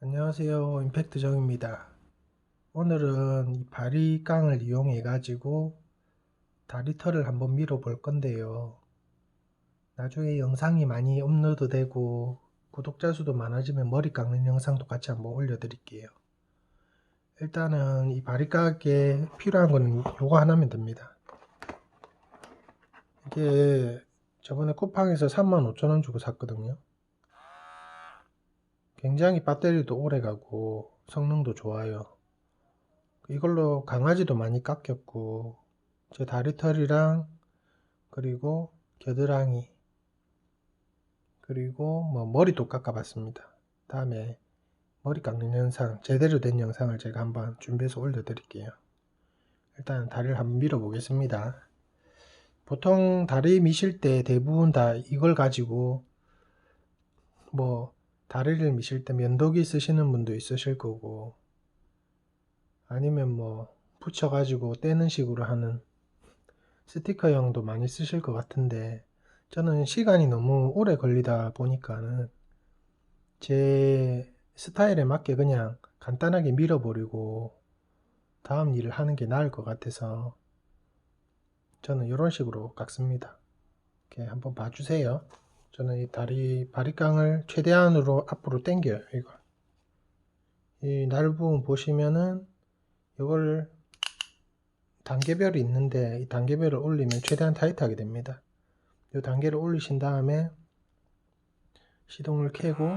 안녕하세요. 임팩트 정입니다. 오늘은 이 바리깡을 이용해 가지고 다리털을 한번 밀어 볼 건데요. 나중에 영상이 많이 업로드 되고 구독자 수도 많아지면 머리 깎는 영상도 같이 한번 올려 드릴게요. 일단은 이 바리깡에 필요한 거는 요거 하나면 됩니다. 이게 저번에 쿠팡에서 35,000원 주고 샀거든요. 굉장히 배터리도 오래 가고 성능도 좋아요. 이걸로 강아지도 많이 깎였고 제 다리털이랑 그리고 겨드랑이 그리고 뭐 머리도 깎아봤습니다. 다음에 머리 깎는 영상 제대로 된 영상을 제가 한번 준비해서 올려드릴게요. 일단 다리를 한번 밀어 보겠습니다. 보통 다리 미실 때 대부분 다 이걸 가지고 뭐 다리를 미실 때 면도기 쓰시는 분도 있으실 거고 아니면 뭐 붙여가지고 떼는 식으로 하는 스티커형도 많이 쓰실 것 같은데 저는 시간이 너무 오래 걸리다 보니까는 제 스타일에 맞게 그냥 간단하게 밀어버리고 다음 일을 하는 게 나을 것 같아서 저는 이런 식으로 깎습니다. 이렇게 한번 봐주세요. 저는 이 다리 바리깡을 최대한으로 앞으로 당겨요. 이거 이 날 부분 보시면은 이걸 단계별이 있는데 이 단계별을 올리면 최대한 타이트하게 됩니다. 이 단계를 올리신 다음에 시동을 켜고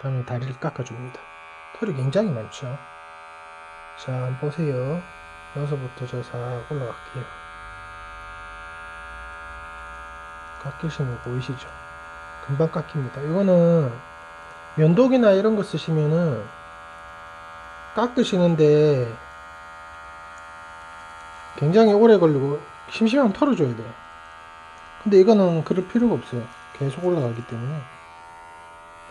다음에 다리를 깎아줍니다. 털이 굉장히 많죠. 자, 보세요. 여기서부터 저 싹 올라갈게요. 깎이시는 거 보이시죠? 금방 깎입니다. 이거는 면도기나 이런 거 쓰시면은 깎으시는데 굉장히 오래 걸리고 심심하면 털어줘야 돼요. 근데 이거는 그럴 필요가 없어요. 계속 올라가기 때문에.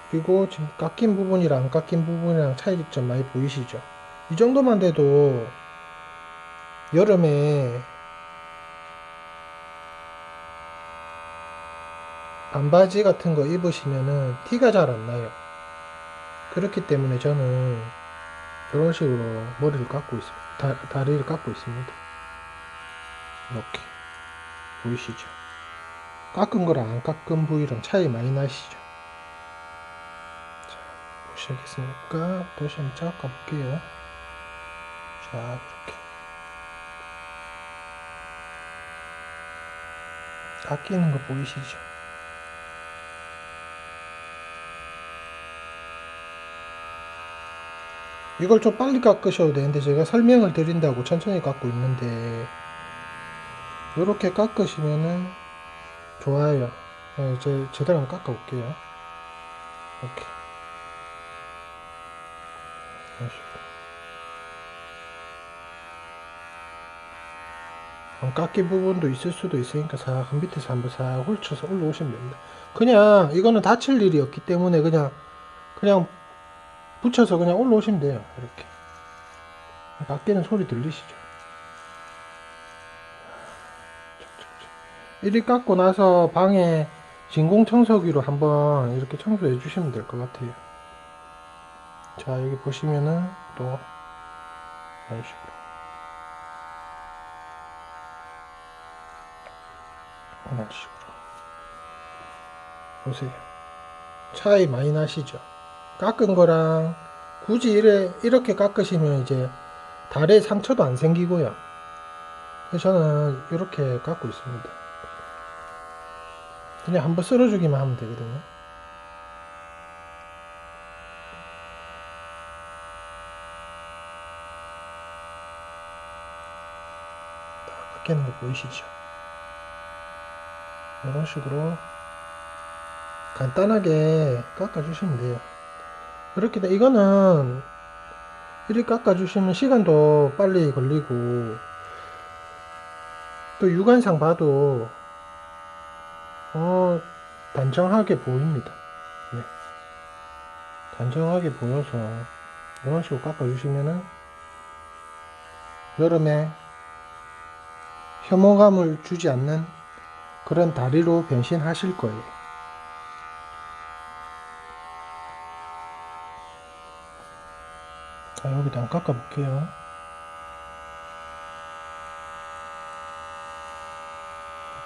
그리고 지금 깎인 부분이랑 안 깎인 부분이랑 차이점 많이 보이시죠? 이 정도만 돼도 여름에 반바지 같은 거 입으시면은 티가 잘 안 나요. 그렇기 때문에 저는 이런 식으로 머리를 깎고 있습니다. 다, 다리를 깎고 있습니다. 이렇게 보이시죠? 깎은 거랑 안 깎은 부위랑 차이 많이 나시죠? 자, 보시겠습니까? 다시 한번 깎아 볼게요. 자, 이렇게. 깎이는 거 보이시죠? 이걸 좀 빨리 깎으셔도 되는데 제가 설명을 드린다고 천천히 깎고 있는데 이렇게 깎으시면은 좋아요. 네, 이제 제대로 한번 깎아 볼게요. 이렇게. 안 깎인 부분도 있을 수도 있으니까 싹 밑에서 한번 싹 훑쳐서 올라오시면 됩니다. 그냥 이거는 다칠 일이 없기 때문에 그냥 그냥 붙여서 그냥 올라오시면 돼요. 이렇게. 밖에는 소리 들리시죠? 이리 깎고 나서 방에 진공 청소기로 한번 이렇게 청소해 주시면 될 것 같아요. 자, 여기 보시면은 또 이런 식으로. 이런 식으로. 보세요. 차이 많이 나시죠? 깎은 거랑 굳이 이래, 이렇게 깎으시면 이제 다리에 상처도 안 생기고요. 그래서 저는 이렇게 깎고 있습니다. 그냥 한번 쓸어주기만 하면 되거든요. 다 깎이는 거 보이시죠? 이런 식으로 간단하게 깎아주시면 돼요. 이렇게 돼. 이거는 이렇게 깎아주시면 시간도 빨리 걸리고 또 육안상 봐도 어 단정하게 보입니다. 네. 단정하게 보여서 이런 식으로 깎아주시면은 여름에 혐오감을 주지 않는 그런 다리로 변신하실 거예요. 자, 여기다 한번 깎아 볼게요.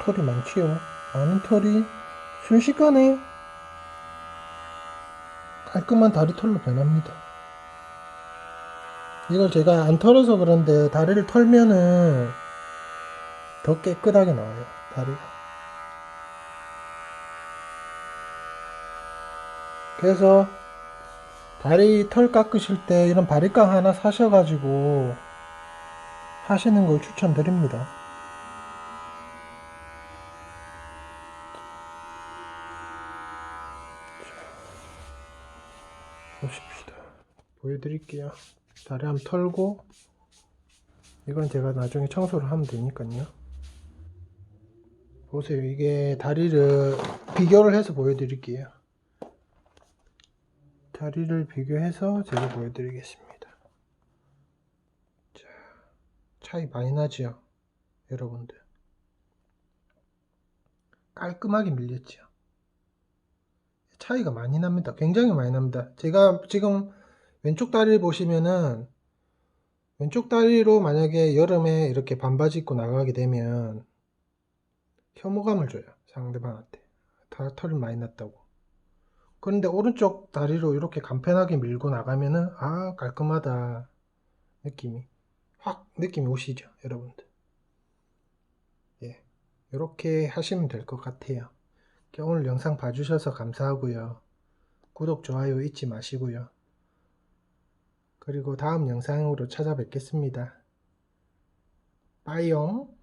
털이 많지요? 많은 털이 순식간에 깔끔한 다리 털로 변합니다. 이걸 제가 안 털어서 그런데 다리를 털면은 더 깨끗하게 나와요, 다리가. 그래서 다리 털 깎으실 때 이런 바리깡 하나 사셔가지고 하시는 걸 추천드립니다. 보십시다. 보여드릴게요. 다리 한번 털고 이건 제가 나중에 청소를 하면 되니까요. 보세요. 이게 다리를 비교를 해서 보여드릴게요. 다리를 비교해서 제가 보여드리겠습니다. 자, 차이 많이 나지요? 여러분들. 깔끔하게 밀렸죠? 차이가 많이 납니다. 굉장히 많이 납니다. 제가 지금 왼쪽 다리를 보시면은 왼쪽 다리로 만약에 여름에 이렇게 반바지 입고 나가게 되면 혐오감을 줘요. 상대방한테. 다 털이 많이 났다고. 그런데 오른쪽 다리로 이렇게 간편하게 밀고 나가면은 아 깔끔하다. 느낌이. 확 느낌이 오시죠 여러분들. 예. 이렇게 하시면 될 것 같아요. 오늘 영상 봐주셔서 감사하고요. 구독 좋아요 잊지 마시고요. 그리고 다음 영상으로 찾아뵙겠습니다. 빠이용